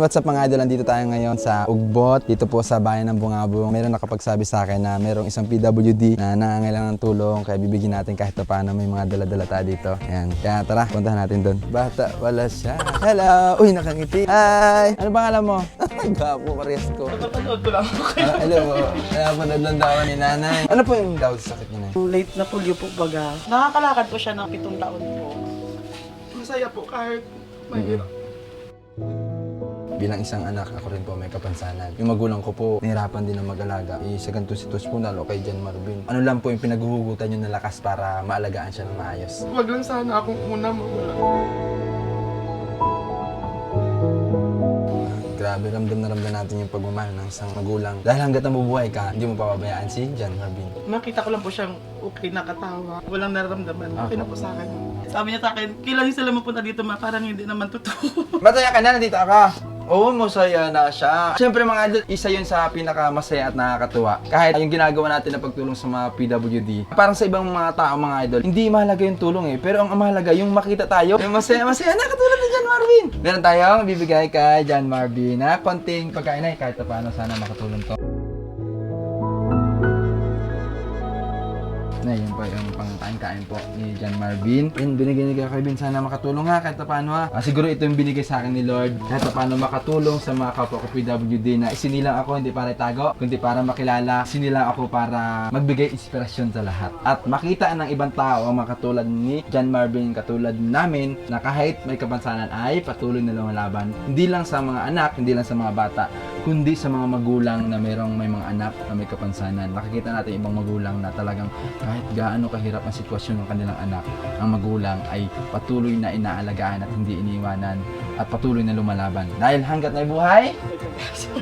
What's up mga idol? Nandito tayo ngayon sa Ugbot, dito po sa bayan ng Bungabong. Meron nakapagsabi sa akin na merong isang PWD na nangangailangan ng tulong kaya bibigyan natin kahit pa paano may mga dala-dala tayo dito. Ayan. Kaya tara, puntahan natin doon. Bata, wala siya. Hello! Uy, nakangiti. Hi! Ano bang alam mo? Gwapo, parehas ko. Napanood ko lang ako kayo. Ah, alam mo, napanood lang daw ni nanay. Ano po yung daw sa sakit niya na? Late na polio po baga. Nakakalakad po siya ng pitong taon po. Masaya po kahit mahirap. Bilang isang anak, ako rin po may kapansanan. Yung magulang ko po, nahirapan din na mag-alaga. Eh, sa ganito sitwasyon po, lalo kay Jan Marvin. Ano lang po yung pinaghuhugutan nyo na lakas para maalagaan siya ng maayos. Wag lang sana akong una mawala. Grabe, ramdam na ramdam natin yung pagmamahal ng isang magulang. Dahil hanggat nabubuhay ka, hindi mo papabayaan si Jan Marvin. Makita ko lang po siyang okay nakatawa. Walang nararamdaman. Okay na po sa akin. Sabi niya sa akin, kailan sila mapunta dito ma? Parang hindi naman totoo. Masaya ka na, nandito ka. Oo, masaya na siya. Siyempre mga idol, isa yun sa pinakamasaya at nakakatuwa. Kahit yung ginagawa natin na pagtulong sa mga PWD, parang sa ibang mga tao, mga idol, hindi mahalaga yung tulong eh. Pero ang mahalaga, yung makita tayo, yung masaya, masaya na, katulad ni John Marvin. Meron tayong bibigay kay John Marvin na konting pagkain ay kahit pa paano sana makatulong to. Na yun po yung pangkain-kain po ni John Marvin. Yun, binigay ni Kevin. Sana makatulong ha, kahit pa paano ha. Ah, siguro ito yung binigay sa akin ni Lord. Kahit pa paano makatulong sa mga kapwa ko PWD na isinilang ako hindi para itago, kundi para makilala. Isinilang ako para magbigay inspirasyon sa lahat. At makita ng ibang tao ang mga katulad ni John Marvin, katulad namin, na kahit may kapansanan ay patuloy na lumalaban. Hindi lang sa mga anak, hindi lang sa mga bata, kundi sa mga magulang na merong may mga anak na may kapansanan. Nakikita natin ibang magulang na talagang kahit gaano kahirap ang sitwasyon ng kanilang anak, ang magulang ay patuloy na inaalagaan at hindi iniiwanan at patuloy na lumalaban. Dahil hanggat may buhay,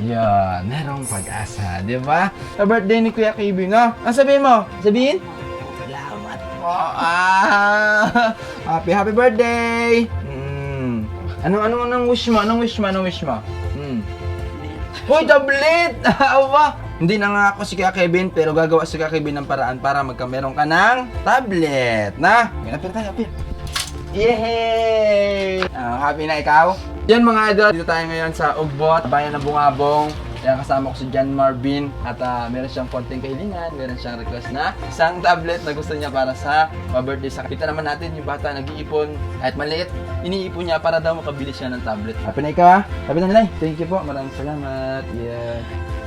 yan, merong pag-asa, di ba? Sa birthday ni Kuya Kibi, no? Ang sabihin mo? Sabihin? Salamat po. Ah, happy, happy birthday! Mm. Anong, anong, anong wish mo? Anong wish mo? Anong wish mo? Mm. Hoy, tablet! Awa! Hindi na nga ako si Kuya Kevin, pero gagawa si Kuya Kevin ng paraan para magkameron ka ng tablet, na? Yan, apir tayo, apir. Yay! Ah, happy na ikaw? Yan mga idol, dito tayo ngayon sa Ugbot, bayan ng Bungabong. Kaya kasama ko si John Marvin at ah, meron siyang konting kahilingan, meron siyang request na isang tablet na gusto niya para sa ma-birthday sa Kita naman natin yung bata nag-iipon kahit maliit, iniipon niya para daw makabili siya ng tablet. Happy na ikaw ha? Happy na nilay. Thank you po. Maraming salamat. Yeah.